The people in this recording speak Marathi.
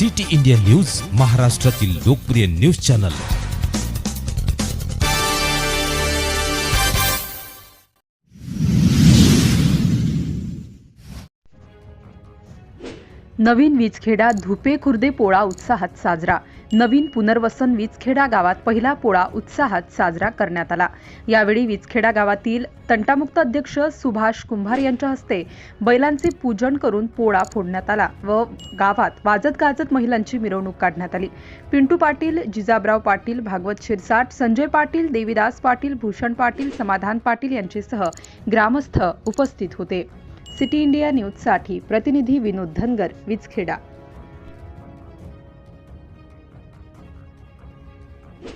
सिटी इंडिया न्यूज महाराष्ट्रातील लोकप्रिय न्यूज चॅनल. नवीन वीजखेडा धुपे खुर्दे पोळा उत्साहात साजरा. नवीन पुनर्वसन वीजखेडा गावात पहिला पोळा उत्साहात साजरा करण्यात आला. यावेळी वीजखेडा गावातील तंटामुक्त अध्यक्ष सुभाष कुंभार यांच्या हस्ते बैलांचे पूजन करून पोळा फोडण्यात आला व गावात वाजत गाजत महिलांची मिरवणूक काढण्यात आली. पिंटू पाटील जिजाबराव पाटील भागवत शिरसाट संजय पाटील देविदास पाटील भूषण पाटील समाधान पाटील यांच्यासह ग्रामस्थ उपस्थित होते. सिटी इंडिया न्यूजसाठी प्रतिनिधी विनोद धनगर विचखेडा you